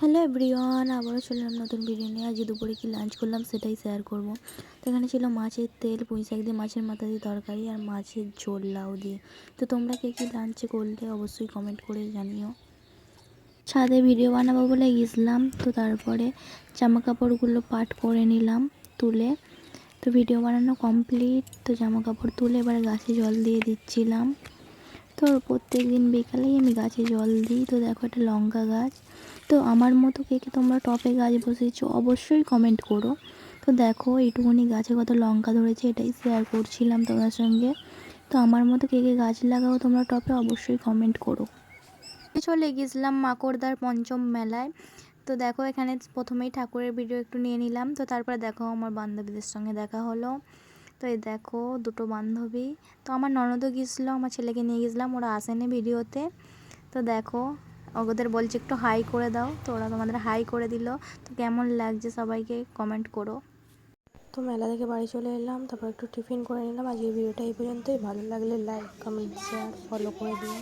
Hello everyone, আবারও চললাম নতুন ভিডিও নিয়ে। আজ দুপুরে কি লাঞ্চ করলাম সেটাই শেয়ার করব। তো এখানে ছিল মাছের তেল, পুঁই শাক দিয়ে মাছের মাথা দিয়ে তরকারি আর মাছের ঝোল, লাউ দিয়ে। তো তোমরা কে কী লাঞ্চে করলে অবশ্যই কমেন্ট করে জানিও। ছাদে ভিডিও বানাবো বলে গেছিলাম, তো তারপরে জামা কাপড়গুলো পাট করে নিলাম তুলে। তো ভিডিও বানানো কমপ্লিট তো জামা কাপড় তুলে এবারে গাছে জল দিয়ে দিচ্ছিলাম। তো প্রত্যেক দিন বিকালেই আমি গাছে জল দিই। তো দেখো একটা লঙ্কা গাছ। তো আমার মতো কে কে তোমরা টপে গাছ বসেছো অবশ্যই কমেন্ট করো। তো দেখো এইটুকুনি গাছে কত লঙ্কা ধরেছে এটাই শেয়ার করছিলাম তোমার সঙ্গে। তো আমার মতো কে কে গাছ লাগাও তোমরা টপে অবশ্যই কমেন্ট করো। চলে গেছিলাম মাকড়দার পঞ্চম মেলায়। তো দেখো এখানে প্রথমেই ঠাকুরের ভিডিও একটু নিয়ে নিলাম। তো তারপরে দেখো আমার বান্ধবীদের সঙ্গে দেখা হলো। তো এই দেখো দুটো বান্ধবী। তো আমার ননদও গিয়েছিল, আমার ছেলেকে নিয়ে গেছিলাম ওরা আসেনি ভিডিওতে। তো দেখো, ওদের বলছে একটু হাই করে দাও, তো ওরা তোমাদের হাই করে দিল। তো কেমন লাগছে সবাইকে কমেন্ট করো। তো মেলা থেকে বাড়ি চলে এলাম, তারপর একটু টিফিন করে নিলাম। আজকের ভিডিওটা এই পর্যন্তই। ভালো লাগলে লাইক কমেন্ট শেয়ার ফলো করে দিও।